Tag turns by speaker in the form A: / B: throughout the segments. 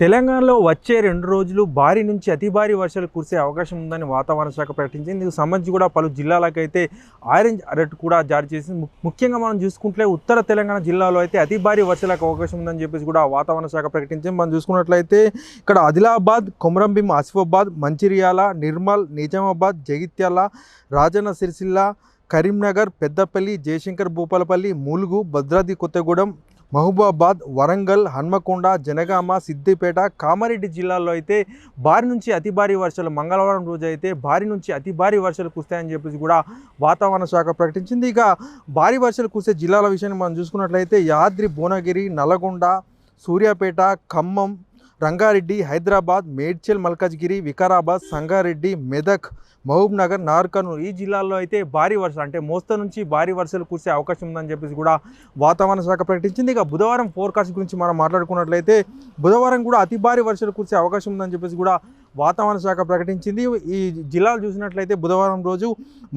A: తెలంగాణలో వచ్చే రెండు రోజులు భారీ నుంచి అతి భారీ వర్షాలు కురిసే అవకాశం ఉందని వాతావరణ శాఖ ప్రకటించింది. ఇందుకు సంబంధించి కూడా పలు జిల్లాలకైతే ఆరెంజ్ అలర్ట్ కూడా జారీ చేసింది. ముఖ్యంగా మనం చూసుకుంటే ఉత్తర తెలంగాణ జిల్లాలో అయితే అతి భారీ వర్షాలకు అవకాశం ఉందని చెప్పేసి కూడా వాతావరణ శాఖ ప్రకటించింది. మనం చూసుకున్నట్లయితే ఇక్కడ ఆదిలాబాద్ కొమరంభీం ఆసిఫాబాద్ మంచిర్యాల నిర్మల్ నిజామాబాద్ జగిత్యాల రాజన్న సిరిసిల్ల కరీంనగర్ పెద్దపల్లి జయశంకర్ భూపాలపల్లి ములుగు భద్రాద్రి కొత్తగూడెం మహబూబాబాద్ వరంగల్ హన్మకొండ జనగామ సిద్దిపేట కామారెడ్డి జిల్లాల్లో అయితే భారీ నుంచి అతి భారీ వర్షాలు మంగళవారం రోజు అయితే భారీ నుంచి అతి భారీ వర్షాలు కురుస్తాయని చెప్పేసి కూడా వాతావరణ శాఖ ప్రకటించింది. ఇక భారీ వర్షాలు కురిసే జిల్లాల విషయాన్ని మనం చూసుకున్నట్లయితే యాద్రి భువనగిరి నల్గొండ సూర్యాపేట ఖమ్మం రంగారెడ్డి హైదరాబాద్ మేడ్చల్ మల్కాజ్గిరి వికారాబాద్ సంగారెడ్డి మెదక్ మహబూబ్నగర్ నార్కర్నూలు. ఈ జిల్లాల్లో అయితే భారీ వర్షాలు అంటే మోస్త నుంచి భారీ వర్షాలు కురిసే అవకాశం ఉందని చెప్పేసి కూడా వాతావరణ శాఖ ప్రకటించింది. ఇక బుధవారం ఫోర్కాస్ట్ గురించి మనం మాట్లాడుకున్నట్లయితే బుధవారం కూడా అతి భారీ వర్షాలు కురిసే అవకాశం ఉందని చెప్పేసి కూడా వాతావరణ శాఖ ప్రకటించింది. ఈ జిల్లాలు చూసినట్లయితే బుధవారం రోజు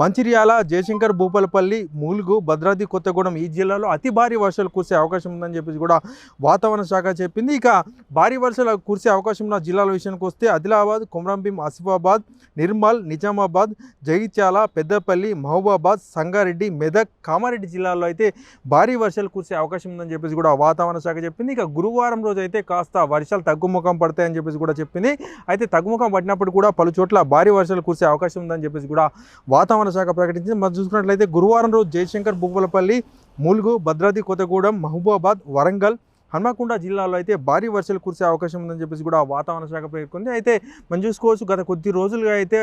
A: మంచిర్యాల జయశంకర్ భూపాలపల్లి ములుగు భద్రాద్రి కొత్తగూడెం ఈ జిల్లాలో అతి భారీ వర్షాలు కురిసే అవకాశం ఉందని చెప్పేసి కూడా వాతావరణ శాఖ చెప్పింది. ఇక భారీ వర్షాలు కురిసే అవకాశం ఉన్న జిల్లాల విషయానికి వస్తే ఆదిలాబాద్ కొమరంభీం ఆసిఫాబాద్ నిర్మల్ నిజామాబాద్ జగిత్యాల పెద్దపల్లి మహబూబాబాద్ సంగారెడ్డి మెదక్ కామారెడ్డి జిల్లాల్లో అయితే భారీ వర్షాలు కురిసే అవకాశం ఉందని చెప్పేసి కూడా వాతావరణ శాఖ చెప్పింది. ఇక గురువారం రోజు అయితే కాస్త వర్షాలు తగ్గుముఖం పడతాయని చెప్పేసి కూడా చెప్పింది. అయితే తగ్గుముఖం పట్టినప్పుడు కూడా పలు చోట్ల భారీ వర్షాలు కురిసే అవకాశం ఉందని చెప్పేసి కూడా వాతావరణ శాఖ ప్రకటించింది. మనం చూసుకున్నట్లయితే గురువారం రోజు జయశంకర్ భూపాలపల్లి ములుగు భద్రాద్రి కొత్తగూడెం మహబూబాబాద్ వరంగల్ హన్మకొండ జిల్లాలో అయితే భారీ వర్షాలు కురిసే అవకాశం ఉందని చెప్పేసి కూడా వాతావరణ శాఖ పేర్కొంది. అయితే మనం చూసుకోవచ్చు గత కొద్ది రోజులుగా అయితే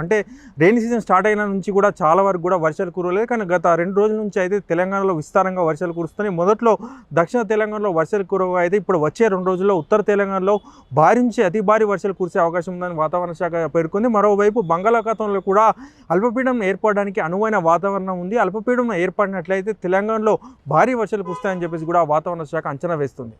A: అంటే రెయిన్ సీజన్ స్టార్ట్ అయిన నుంచి కూడా చాలా వరకు కూడా వర్షాలు కురవలేదు. కానీ గత రెండు రోజుల నుంచి అయితే తెలంగాణలో విస్తారంగా వర్షాలు కురుస్తున్నాయి. మొదట్లో దక్షిణ తెలంగాణలో వర్షాలు కురవగా అయితే ఇప్పుడు వచ్చే రెండు రోజుల్లో ఉత్తర తెలంగాణలో భారీ నుంచి అతి భారీ వర్షాలు కురిసే అవకాశం ఉందని వాతావరణ శాఖ పేర్కొంది. మరోవైపు బంగాళాఖాతంలో కూడా అల్పపీడనం ఏర్పడడానికి అనువైన వాతావరణం ఉంది. అల్పపీడనం ఏర్పడినట్లయితే తెలంగాణలో భారీ వర్షాలు కురుస్తాయని చెప్పేసి కూడా వాతావరణ శాఖ అంచనా వేస్తుంది.